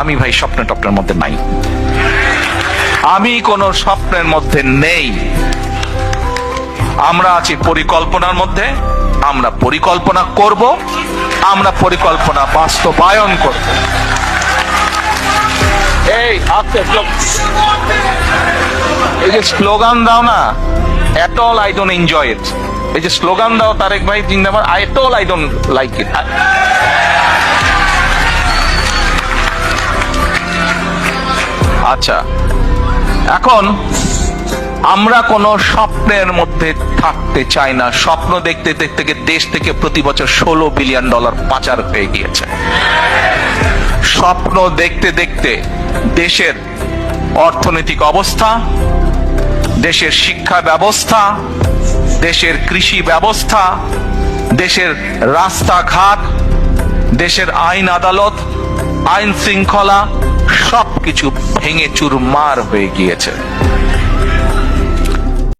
আমি ভাই স্বপ্ন টপ্নের মধ্যে নাই। আমি কোন স্বপ্নের মধ্যে নেই। আমরা আছি পরিকল্পনার মধ্যে, আমরা পরিকল্পনা করব, আমরা পরিকল্পনা বাস্তবায়ন করব। এই এই যে স্লোগান দাও না at all I don't enjoy it এই যে স্লোগান দাও তারেক ভাই, জিন্দাবাদ I at all I don't like it আচ্ছা। এখন আমরা কোন স্বপ্নের মধ্যে থাকতে চাই না। স্বপ্ন দেখতে দেখতে দেশ থেকে প্রতি বছর ষোলো বিলিয়ন ডলার পাচার হয়ে গিয়েছে। স্বপ্ন দেখতে দেখতে দেশের অর্থনৈতিক অবস্থা, দেশের শিক্ষা ব্যবস্থা, দেশের কৃষি ব্যবস্থা, দেশের রাস্তাঘাট, দেশের আইন আদালত, আইন শৃঙ্খলা সবকিছু ভেঙে চুরমার হয়ে গিয়েছে।